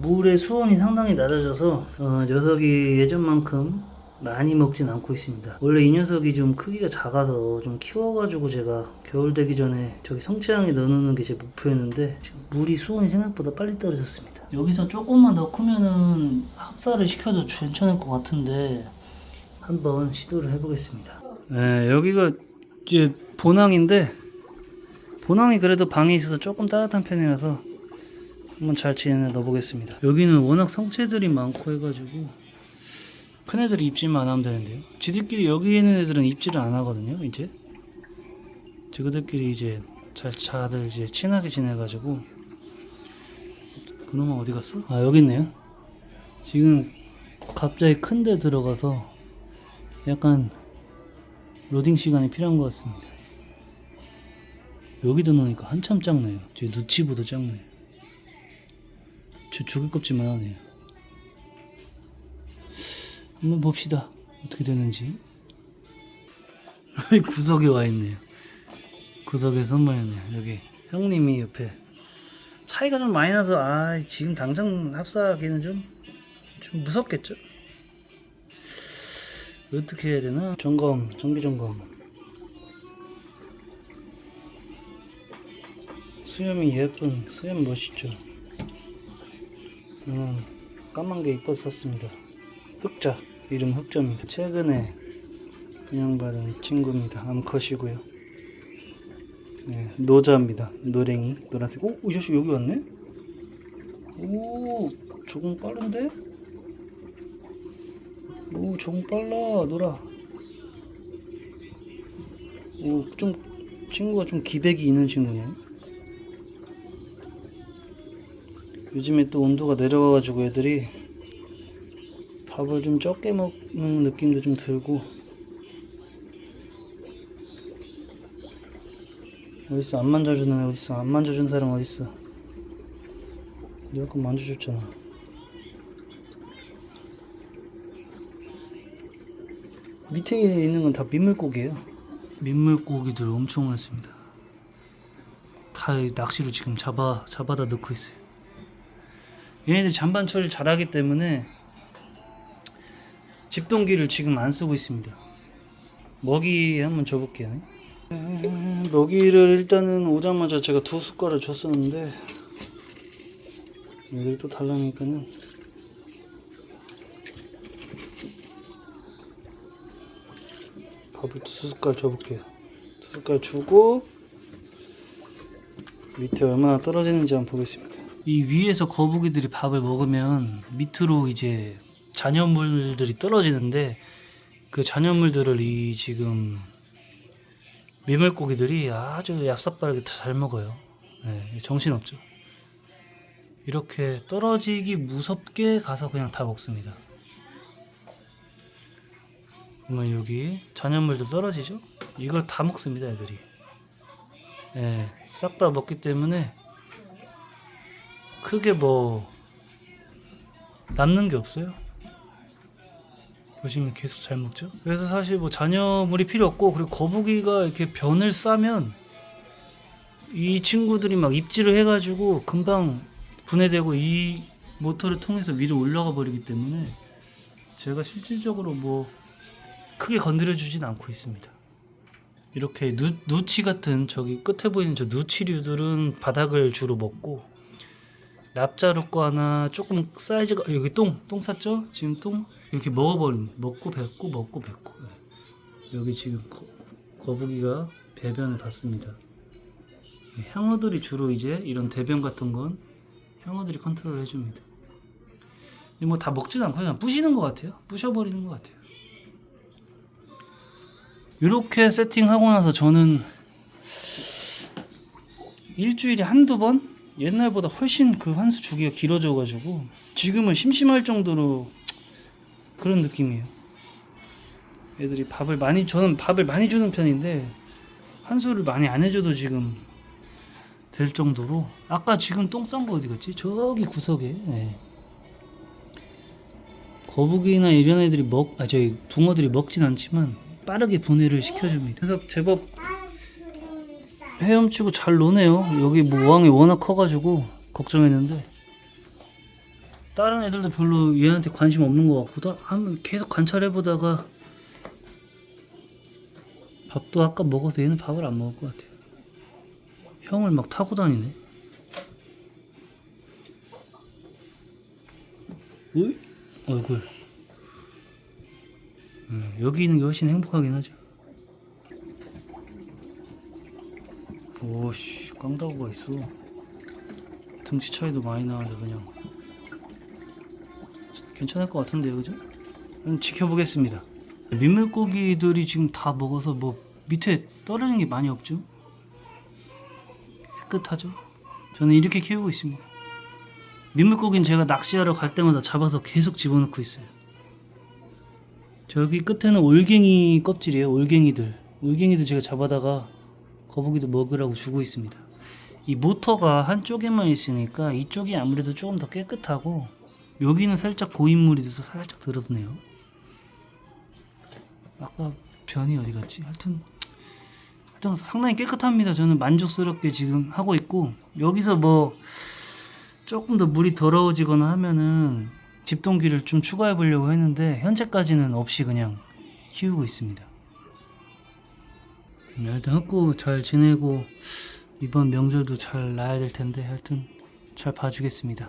물의 수온이 상당히 낮아져서 어, 녀석이 예전만큼 많이 먹진 않고 있습니다. 원래 이 녀석이 좀 크기가 작아서 좀 키워가지고 제가 겨울 되기 전에 저기 성체양에 넣어놓는 게 제 목표였는데 지금 물이 수온이 생각보다 빨리 떨어졌습니다. 여기서 조금만 더 크면은 합사를 시켜도 괜찮을 것 같은데 한번 시도를 해보겠습니다. 네, 여기가 이제 본항인데 본항이 그래도 방에 있어서 조금 따뜻한 편이라서 한번 잘 지내 넣어보겠습니다. 여기는 워낙 성체들이 많고 해가지고 큰 애들이 입질만 안 하면 되는데요. 지들끼리 여기 있는 애들은 입질을 안 하거든요. 이제 저그들끼리 이제 잘 자들 이제 친하게 지내가지고 그놈은 어디 갔어? 아 여기 있네요. 지금 갑자기 큰 데 들어가서 약간 로딩 시간이 필요한 것 같습니다. 여기도 놓으니까 한참 작네요. 제 누치보다 작네요. 저 조개 껍질만 하네요. 한번 봅시다. 어떻게 되는지. 구석에 와 있네요. 구석에 선모였네요. 여기 형님이 옆에 차이가 좀 많이 나서 아 지금 당장 합사하기는 좀 좀 무섭겠죠. 어떻게 해야 되나? 점검, 정기 점검. 수염이 예쁜, 수염 멋있죠. 음, 까만 게 이뻤었습니다. 흑자, 이름 흑자입니다. 최근에 분양받은 친구입니다. 암컷이고요. 네, 노자입니다. 노랭이, 노란색. 오, 이 자식 여기 왔네? 오, 조금 빠른데? 오, 조금 빨라, 노라. 오, 좀, 친구가 좀 기백이 있는 친구네. 요즘에 또 온도가 내려가가지고 애들이 밥을 좀 적게 먹는 느낌도 좀 들고. 어딨어? 안 만져주는 애 어딨어? 안 만져준 사람 어딨어? 아까 만져줬잖아. 밑에 있는 건 다 민물고기예요. 민물고기들 엄청 많습니다. 다 낚시로 지금 잡아 잡아다 넣고 있어요 얘네들 잔반 처리를 잘하기 때문에 집동기를 지금 안 쓰고 있습니다. 먹이 한번 줘볼게요. 음, 먹이를 일단은 오자마자 제가 두 숟갈을 줬었는데 얘들이 또 달라니까는 밥을 두 숟갈 줘볼게요. 두 숟갈 주고 밑에 얼마나 떨어지는지 한번 보겠습니다. 이 위에서 거북이들이 밥을 먹으면 밑으로 이제 잔여물들이 떨어지는데 그 잔여물들을 이 지금 민물고기들이 아주 얍삽바르게 잘 먹어요. 네, 정신없죠. 이렇게 떨어지기 무섭게 가서 그냥 다 먹습니다. 그러면 여기 잔여물도 떨어지죠? 이걸 다 먹습니다, 애들이. 예, 싹다 먹기 때문에 크게 뭐 남는 게 없어요. 보시면 계속 잘 먹죠. 그래서 사실 뭐 잔여물이 필요 없고 그리고 거북이가 이렇게 변을 싸면 이 친구들이 막 입질을 해가지고 금방 분해되고 이 모터를 통해서 위로 올라가 버리기 때문에 제가 실질적으로 뭐 크게 건드려 주진 않고 있습니다. 이렇게 누, 누치 같은 저기 끝에 보이는 저 누치류들은 바닥을 주로 먹고 납자루과나 조금 사이즈가 여기 똥, 똥 쌌죠? 지금 똥 이렇게 먹어버린 먹고 뱉고 먹고 뱉고 여기 지금 거, 거북이가 배변을 받습니다. 향어들이 주로 이제 이런 대변 같은 건 향어들이 컨트롤 해줍니다. 뭐 다 먹지도 않고 그냥 부시는 것 같아요. 부셔버리는 것 같아요. 이렇게 세팅하고 나서 저는 일주일에 한두 번 옛날보다 훨씬 그 환수 주기가 길어져 가지고 지금은 심심할 정도로 그런 느낌이에요. 애들이 밥을 많이 저는 밥을 많이 주는 편인데 한수를 많이 안 해줘도 지금 될 정도로 아까 지금 똥 싼 거 어디 갔지? 저기 구석에 예. 거북이나 이런 애들이 먹, 아 저희 붕어들이 먹진 않지만 빠르게 분해를 시켜줍니다. 그래서 제법 헤엄치고 잘 노네요. 여기 뭐 왕이 워낙 커가지고 걱정했는데 다른 애들도 별로 얘한테 관심 없는 것 같고 한번 계속 관찰해 보다가 밥도 아까 먹어서 얘는 밥을 안 먹을 것 같아요. 형을 막 타고 다니네. 어이? 얼굴. 음, 여기 있는 게 훨씬 행복하긴 하죠. 오씨, 깡다구가 있어. 등치 차이도 많이 나는데 그냥 괜찮을 것 같은데요, 그죠? 지켜보겠습니다. 민물고기들이 지금 다 먹어서 뭐 밑에 떨어지는 게 많이 없죠? 깨끗하죠? 저는 이렇게 키우고 있습니다. 민물고기는 제가 낚시하러 갈 때마다 잡아서 계속 집어넣고 있어요. 저기 끝에는 올갱이 껍질이에요. 올갱이들. 올갱이들 제가 잡아다가 거북이도 먹으라고 주고 있습니다. 이 모터가 한쪽에만 있으니까 이쪽이 아무래도 조금 더 깨끗하고 여기는 살짝 고인물이 돼서 살짝 더럽네요. 아까 변이 어디 갔지? 하여튼 하여튼 상당히 깨끗합니다. 저는 만족스럽게 지금 하고 있고 여기서 뭐 조금 더 물이 더러워지거나 하면은 집동기를 좀 추가해 보려고 했는데 현재까지는 없이 그냥 키우고 있습니다. 네, 하여튼 흑구 잘 지내고 이번 명절도 잘 나야 될 텐데 하여튼 잘 봐주겠습니다.